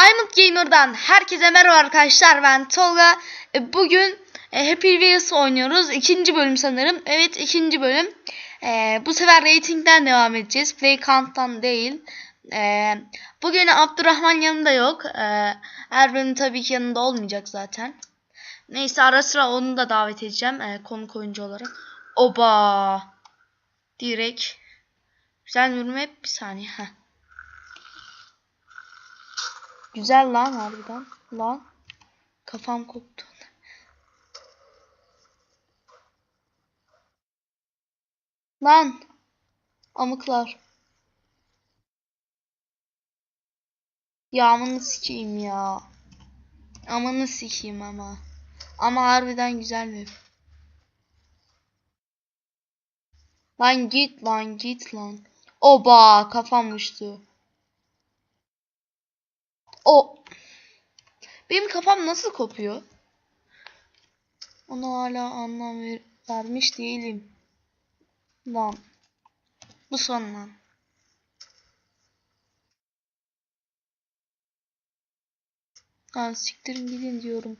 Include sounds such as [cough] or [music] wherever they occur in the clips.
Diamond Gamer'dan herkese merhaba arkadaşlar ben Tolga. E, Bugün e, Happy Wheels oynuyoruz. İkinci bölüm sanırım. Evet ikinci bölüm. E, bu sefer ratingden devam edeceğiz. Play count'tan değil. Bugün Abdurrahman yanında yok. E, her bölüm tabii ki yanında olmayacak zaten. Neyse ara sıra onu da davet edeceğim. E, konuk oyuncu olarak. Oba. Direkt. Güzel yorum hep bir saniye. Heh. Güzel lan harbiden. Lan. Kafam koptu. Lan. Amıklar. Ya amını sikeyim ya. Amanı sikeyim ama. Ama harbiden güzel mi? Lan git lan git lan. Oba kafam uçtu. O benim kafam nasıl kopuyor? Ona hala anlam ver vermiş değilim. Lan. Bu son lan. Lan siktirin gidin diyorum.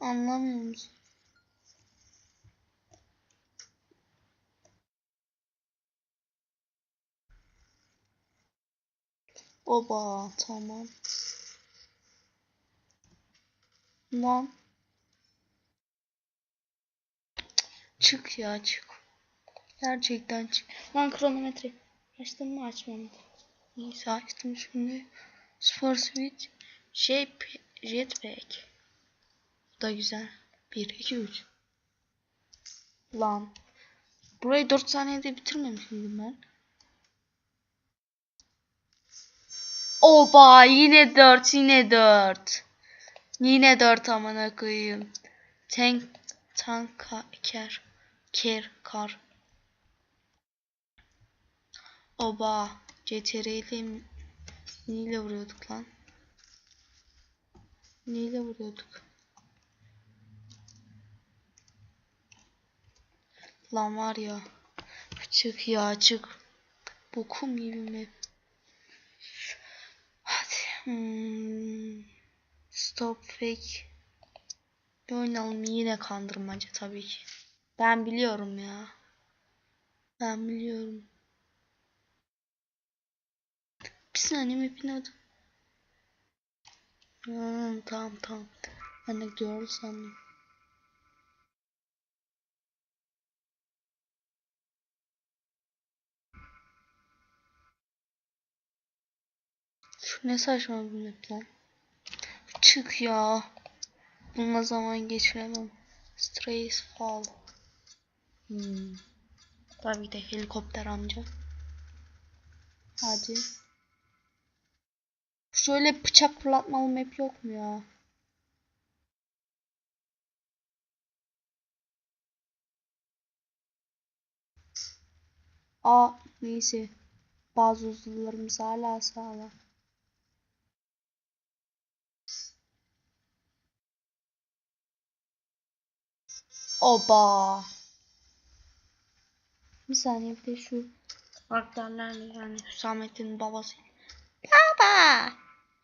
Anlamıyor musun? Oba tamam. Lan. Çık ya çık. Gerçekten çık. Lan kronometre. Açtım mı açmadım. Neyse açtım şimdi. Spor Switch. Shape Jetpack. Bu da güzel. 1, 2, 3. Lan. Burayı 4 saniyede bitirmemiş miydim ben? Oba yine 4 yine 4. Yine 4 amına koyayım. Tank tanka ker ker kar. Oba CTR neyle vuruyorduk lan? Neyle vuruyorduk? Lan var ya. Çık ya çık. Bokum gibi mi? Hadi. Hmm. Stop fake. Bir oynayalım yine kandırmaca tabii ki. Ben biliyorum ya. Ben biliyorum. Bir saniye map'in adı. Hmm, tamam tamam. Ben de girl sandım. Şu ne saçma bir map lan. Çık ya. Bununla zaman geçiremem. Strays Fall. Hmm. Tabii de helikopter amca. Hadi. Şöyle bıçak fırlatmalı map yok mu ya? Aa neyse. Bazı uzuvlarımız hala sağlam. Oba. Bir saniye bir de şu karakterlerle yani Hüsamettin'in babası. Baba.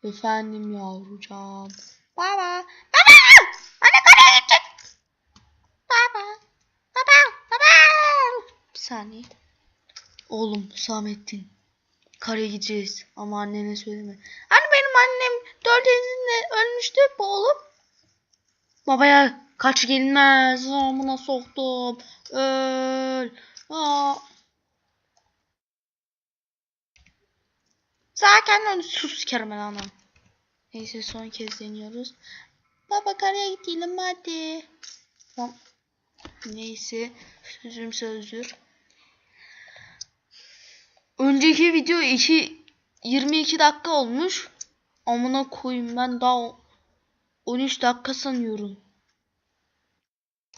Efendim yavrucağım. Baba. Baba. Anne karaya gidecek. Baba. Baba. Baba. Bir saniye. Oğlum Hüsamettin. Karaya gideceğiz ama annene söyleme. Anne benim annem dört ölmüştü bu oğlum. Babaya kaç gelmez. Amına soktum. Öl. Aa. Zaten sus kerem anam. Neyse son kez deniyoruz. Baba karaya gidelim hadi. Tamam. Neyse sözüm sözdür. Önceki video 2 22 dakika olmuş. Amına koyayım ben daha 13 dakika sanıyorum.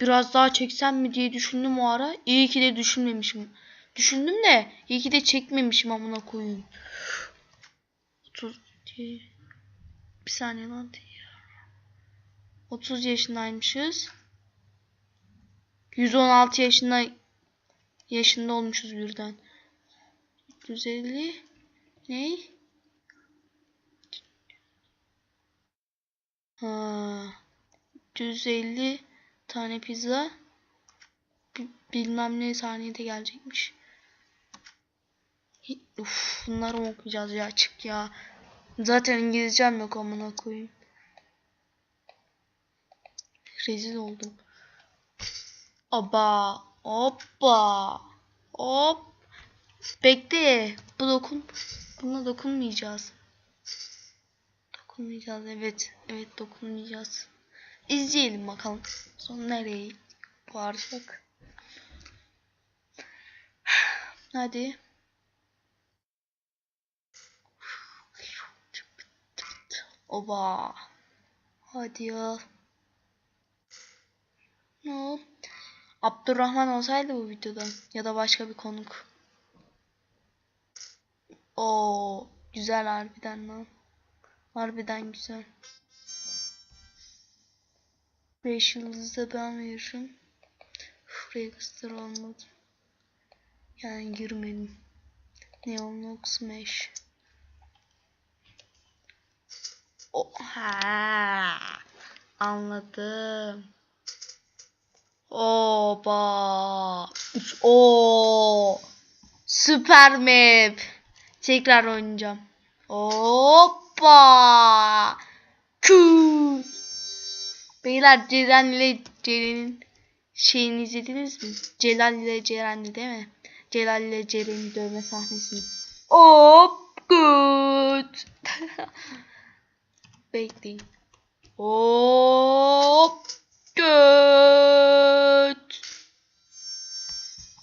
Biraz daha çeksem mi diye düşündüm o ara. İyi ki de düşünmemişim. Düşündüm de iyi ki de çekmemişim amına koyayım. 30 bir saniye lan. 30 yaşındaymışız. 116 yaşında yaşında olmuşuz birden. 350 ne? 450 tane pizza bi- bilmem ne saniyede gelecekmiş. Uf, bunları mı okuyacağız ya çık ya. Zaten İngilizcem yok amına koyayım. Rezil oldum. Aba, hoppa, hop. Bekle, bu dokun, buna dokunmayacağız. Dokunmayacağız, evet, evet dokunmayacağız. İzleyelim bakalım. Sonra nereye varacak? Hadi. Oba. Hadi ya. Hop. Abdurrahman olsaydı bu videoda ya da başka bir konuk. O güzel harbiden lan. Harbiden güzel. 5 yıldızı ben veririm. Freakster olmadı. Yani girmedim. Neon Smash. Oha. Anladım. Oba. O. Süper map. Tekrar oynayacağım. Hoppa. Kuu. Beyler Ceren ile Ceren'in şeyini izlediniz mi? Celal ile Ceren'di değil mi? Celal ile Ceren'i dövme sahnesini. Hop good. [laughs] Bekleyin. Hop good.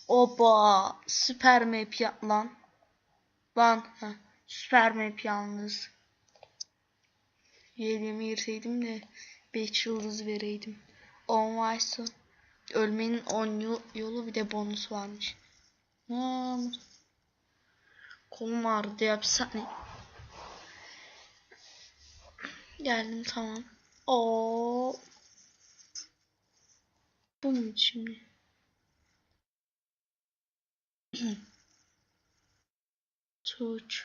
Oba süper map ya lan. Lan ha, süper map yalnız. Yediğimi girseydim de 5 yıldız vereydim. On varsa ölmenin 10 yol, yolu bir de bonus varmış. Ha, kolum ağrıdı ya bir saniye. Geldim tamam. Oo. Bu mu şimdi? [clears throat] Touch.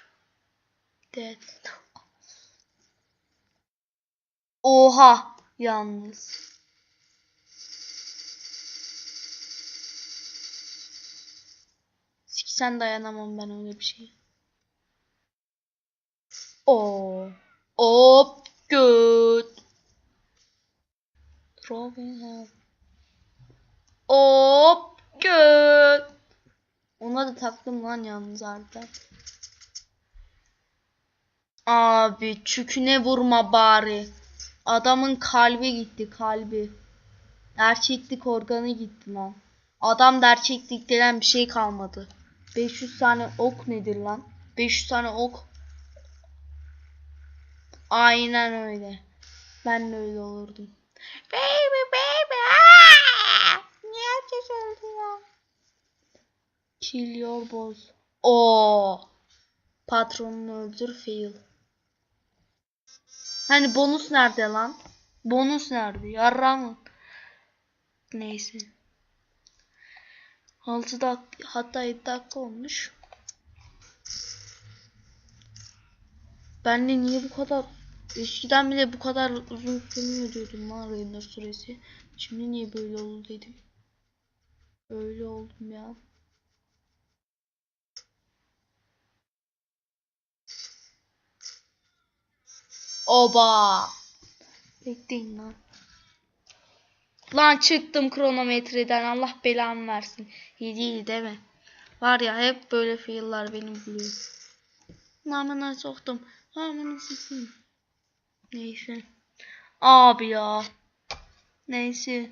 Death. Oha yalnız. Siksen dayanamam ben öyle bir şey. Oo. Hop good. Throwing help. Hop good. Ona da taktım lan yalnız harbiden. Abi çüküne vurma bari. Adamın kalbi gitti kalbi. Erkeklik organı gitti lan. Adam erkeklik denen bir şey kalmadı. 500 tane ok nedir lan? 500 tane ok. Aynen öyle. Ben de öyle olurdum. Baby baby. Aa! Niye herkes öldü ya? Kill your boss. Oo. Patronunu öldür fail. Hani bonus nerede lan? Bonus nerede? Yarra mı? Neyse. 6 dakika hatta 7 dakika olmuş. Ben de niye bu kadar eskiden bile bu kadar uzun sürmüyor diyordum lan render süresi. Şimdi niye böyle oldu dedim. Öyle oldum ya. Oba. Bekleyin lan. Lan çıktım kronometreden. Allah belamı versin. İyi değil değil mi? Var ya hep böyle fail'lar benim buluyor. Namına soktum. Namına sikeyim. Neyse. Abi ya. Neyse.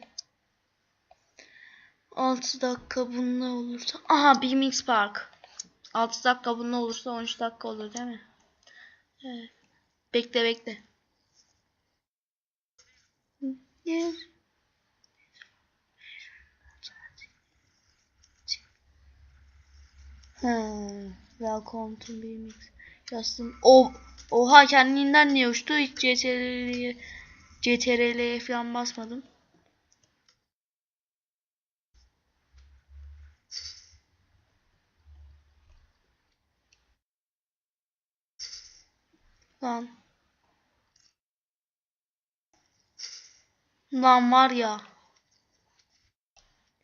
6 dakika bununla olursa. Aha bir mix park. 6 dakika bununla olursa 13 dakika olur değil mi? Evet. Bekle bekle. Yes. Hmm. Welcome to BMX. Yazdım. O Oha kendinden niye uçtu? Hiç CTRL'ye CTRL'ye falan basmadım. Lan. Lan var ya.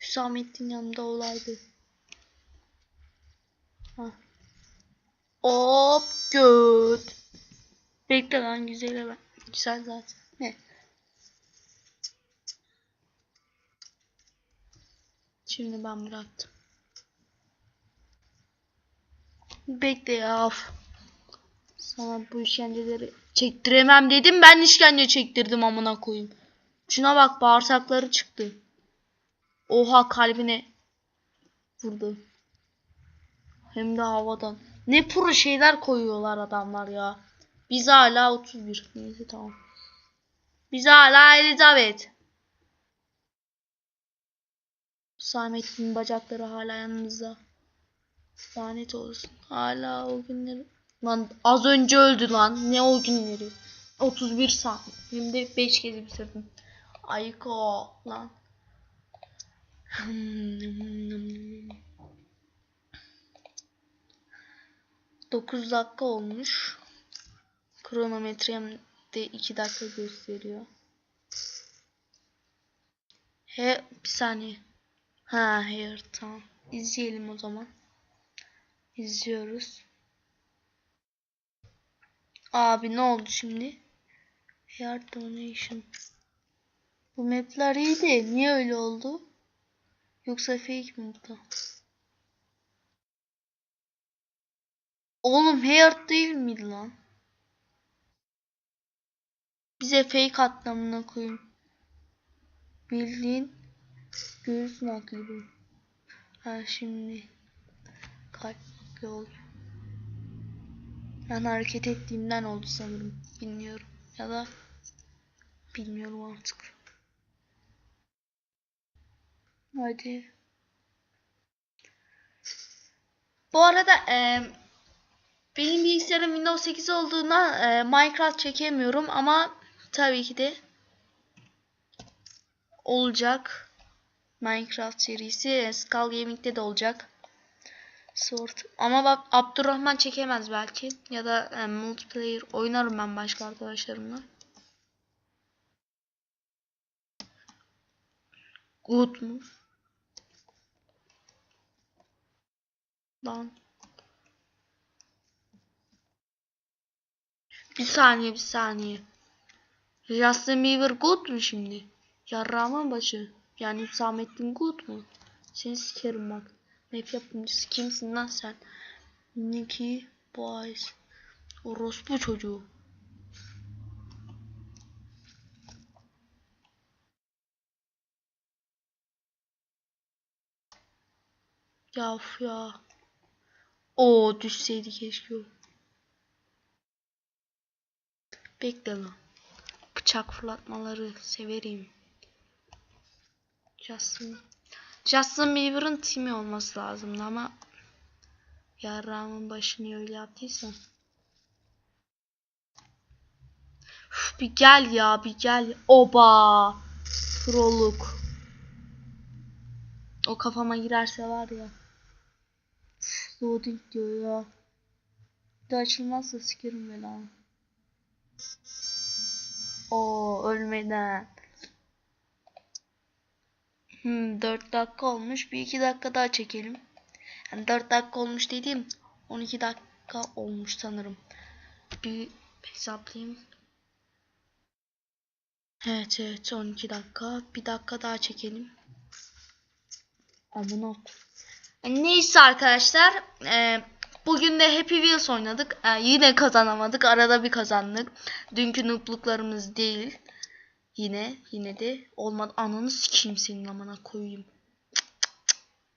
Hüsamettin yanında olaydı. Hah. Hop göt. Bekle lan güzel ben. Güzel zaten. Ne? Şimdi ben bıraktım. Bekle ya. of. Sana bu işkenceleri çektiremem dedim. Ben işkence çektirdim amına koyayım. Şuna bak bağırsakları çıktı. Oha kalbine vurdu. Hem de havadan. Ne pro şeyler koyuyorlar adamlar ya. Biz hala 31. Neyse tamam. Biz hala Elizabeth. Samet'in bacakları hala yanımızda. Lanet olsun. Hala o günleri. Lan az önce öldü lan. Ne o günleri. 31 saat. Hem de 5 kez bitirdim. Ayko lan. 9 dakika olmuş. Kronometrem de 2 dakika gösteriyor. He bir saniye. Ha hayır tamam. İzleyelim o zaman. İzliyoruz. Abi ne oldu şimdi? Hair donation. Bu mapler iyi de niye öyle oldu? Yoksa fake mi bu? Oğlum hair değil miydi lan? Bize fake atlamına koyayım. Bildiğin göğüs nakli bu. Ha şimdi kalp nakli oldu. Ben hareket ettiğimden oldu sanırım. Bilmiyorum. Ya da bilmiyorum artık. Hadi. Bu arada e, benim bilgisayarım Windows 8 olduğuna e, Minecraft çekemiyorum ama tabii ki de olacak. Minecraft serisi Skull Gaming'de de olacak. Sword. Ama bak Abdurrahman çekemez belki. Ya da e, multiplayer oynarım ben başka arkadaşlarımla. Good mu? Lan. Bir saniye bir saniye. Justin Bieber good mu şimdi? Yarrağımın başı. Yani Hüsamettin good mu? Seni sikerim bak. Map yapımcısı kimsin lan sen? Nicky Boys. Orospu çocuğu. Ya of ya. Oo düşseydi keşke o. Bekle lan. Bıçak fırlatmaları severim. Justin. Justin Bieber'ın timi olması lazımdı ama yarrağımın başını öyle yaptıysa. Üf, bir gel ya bir gel. Oba. Proluk. O kafama girerse var ya. Loading diyor ya. Bir de açılmazsa sikerim belanı. O ölmeden. Hmm, 4 dakika olmuş. Bir iki dakika daha çekelim. Yani 4 dakika olmuş dediğim 12 dakika olmuş sanırım. Bir hesaplayayım. Evet evet 12 dakika. Bir dakika daha çekelim. Amına e, Neyse arkadaşlar. E, bugün de Happy Wheels oynadık. E, yine kazanamadık. Arada bir kazandık. Dünkü noobluklarımız değil. Yine yine de olmadı. Ananı sikeyim senin amına koyayım.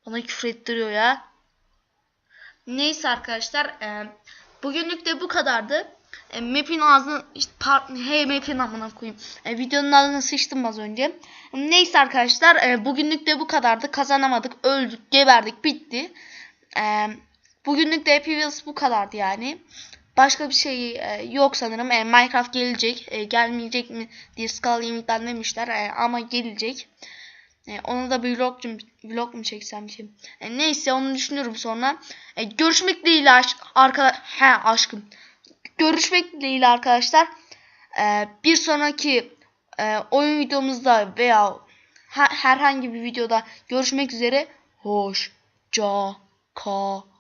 Bana küfür ettiriyor ya. Neyse arkadaşlar. E, bugünlük de bu kadardı. E, map'in ağzını işte, hey map'in amına koyayım. E, videonun ağzına sıçtım az önce. Neyse arkadaşlar. E, bugünlük de bu kadardı. Kazanamadık. Öldük. Geberdik. Bitti. E, bugünlük de Happy Wheels bu kadardı yani. Başka bir şey e, yok sanırım. E, Minecraft gelecek. E, gelmeyecek mi diye Skull Gaming'den demişler. E, ama gelecek. E, onu da bir vlog, vlog mu çeksem ki? E, neyse onu düşünüyorum sonra. E, görüşmek dileğiyle aşk, arka, he aşkım. Görüşmek dileğiyle arkadaşlar. E, bir sonraki e, oyun videomuzda veya her- herhangi bir videoda görüşmek üzere. Hoşça kalın.